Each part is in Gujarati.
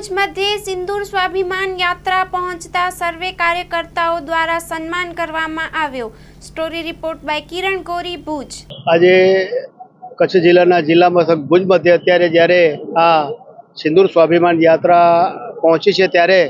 ભુજ મધ્યે સિંદૂર સ્વાભિમાન યાત્રા પહોંચતા સર્વે કાર્યકર્તાઓ દ્વારા સન્માન કરવામાં આવ્યો. સ્ટોરી રિપોર્ટ બાય કિરણ કોરી ભુજ. આજે કચ્છ જિલ્લાના જિલ્લા મથક ભુજ મધ્યે અત્યારે જ્યારે આ સિંદૂર સ્વાભિમાન યાત્રા પહોંચી છે ત્યારે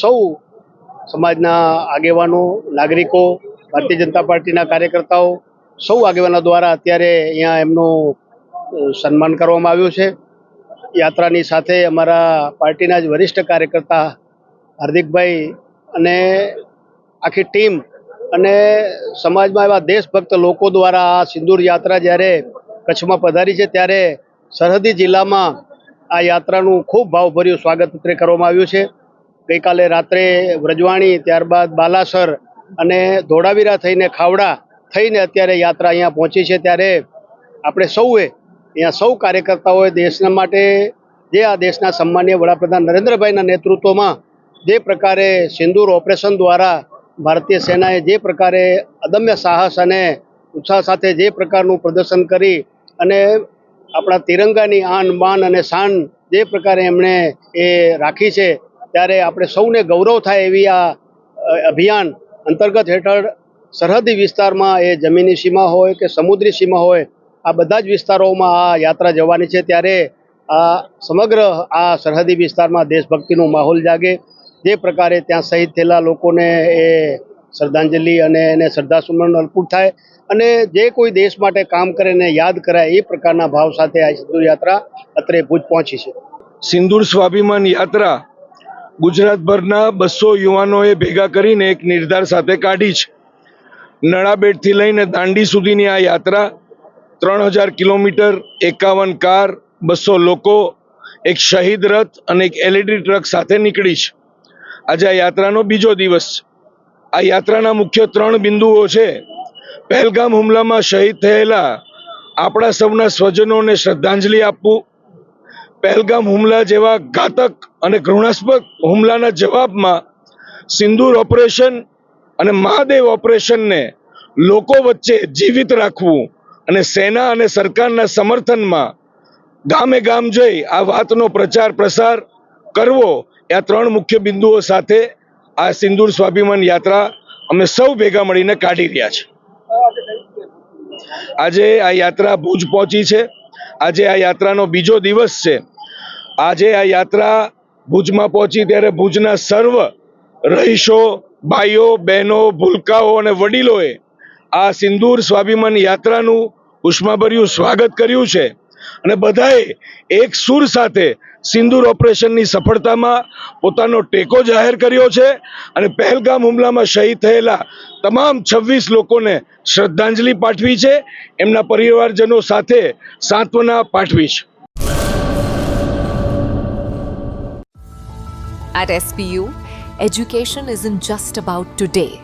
સૌ સમાજના આગેવાનો, નાગરિકો, ભારતીય જનતા પાર્ટીના કાર્યકર્તાઓ, સૌ આગેવાનો દ્વારા અત્યારે અહીંયા એમનું સન્માન કરવામાં આવ્યું છે. યાત્રાની સાથે અમારા પાર્ટીના જ વરિષ્ઠ કાર્યકર્તા હાર્દિકભાઈ અને આખી ટીમ અને સમાજમાં એવા દેશભક્ત લોકો દ્વારા આ સિંદૂર યાત્રા જ્યારે કચ્છમાં પધારી છે, ત્યારે સરહદી જિલ્લામાં આ યાત્રાનું ખૂબ ભાવભર્યું સ્વાગત કરવામાં આવ્યું છે. ગઈકાલે રાત્રે વ્રજવાણી, ત્યારબાદ બાલાસર અને ધોળાવીરા થઈને ખાવડા થઈને અત્યારે યાત્રા અહીંયા પહોંચી છે. ત્યારે આપણે સૌએ અહીંયા સૌ કાર્યકર્તાઓએ દેશના માટે જે આ દેશના સન્માનીય વડાપ્રધાન નરેન્દ્રભાઈના નેતૃત્વમાં જે પ્રકારે સિંદૂર ઓપરેશન દ્વારા ભારતીય સેનાએ જે પ્રકારે અદમ્ય સાહસ અને ઉત્સાહ સાથે જે પ્રકારનું પ્રદર્શન કરી અને આપણા તિરંગાની આન માન અને શાન જે પ્રકારે એમણે એ રાખી છે, ત્યારે આપણે સૌને ગૌરવ થાય એવી આ અભિયાન અંતર્ગત હેઠળ સરહદી વિસ્તારમાં એ જમીની સીમા હોય કે સમુદ્રી સીમા હોય આ બધા જ વિસ્તારોમાં આ યાત્રા જવાની છે ત્યારે આ સમગ્ર આ સરહદી વિસ્તારમાં દેશભક્તિનો માહોલ જાગે. જે પ્રકારે ત્યાં શહીદ થયેલા લોકોને એ શ્રદ્ધાંજલિ અને એને શ્રદ્ધાસુમન અર્પણ થાય અને જે કોઈ દેશ માટે કામ કરે ને યાદ કરાય એ પ્રકારના ભાવ સાથે આ સિંદૂર યાત્રા અત્રે ભુજ પહોંચી છે. સિંદૂર સ્વાભિમાન યાત્રા ગુજરાતભરના બસો યુવાનોએ ભેગા કરીને એક નિર્ધાર સાથે કાઢી છે. નળાબેટથી લઈને દાંડી સુધીની આ યાત્રા ત્રણ હજાર કિલોમીટર એકાવન કાર, બસો લોકો, એક શહીદ રથ અને એક એલઈડી ટ્રક સાથે નીકળી છે. આજે આ યાત્રાનો બીજો દિવસ આ યાત્રાના મુખ્ય ત્રણ બિંદુઓ છે. પહેલગામ હુમલામાં શહીદ થયેલા આપણા સૌના સ્વજનોને શ્રદ્ધાંજલિ આપવું, પહેલગામ હુમલા જેવા ઘાતક અને ઘૃણાસ્પદ હુમલાના જવાબમાં સિંદૂર ઓપરેશન અને મહાદેવ ઓપરેશનને લોકો વચ્ચે જીવિત રાખવું અને સેના અને સરકારના સમર્થનમાં ગામે ગામ જઈ આ વાતનો પ્રચાર પ્રસાર કરવો આ ત્રણ મુખ્ય બિંદુઓ સાથે આ સિંદૂર સ્વાભિમાન યાત્રા અમે સૌ ભેગા મળીને કાઢી રહ્યા છે. આજે આ યાત્રા ભુજ પહોંચી છે. આજે આ યાત્રાનો બીજો દિવસ છે. આજે આ યાત્રા ભુજમાં પહોંચી ત્યારે ભુજના સર્વ રહીશો, ભાઈઓ, બહેનો, ભૂલકાઓ અને વડીલોએ આ સિંદૂર સ્વાભિમાન યાત્રાનું ઉષ્માભર્યું સ્વાગત કર્યું છે. અને બધાએ એક સુર સાથે સિંદૂર ઓપરેશનની સફળતામાં પોતાનો ટેકો જાહેર કર્યો છે અને પહેલગામ હુમલામાં શહીદ થયેલા તમામ છવ્વીસ લોકોને શ્રદ્ધાંજલિ પાઠવી છે. એમના પરિવારજનો સાથે સાંત્વના પાઠવી છે. At SPU, education isn't just about today,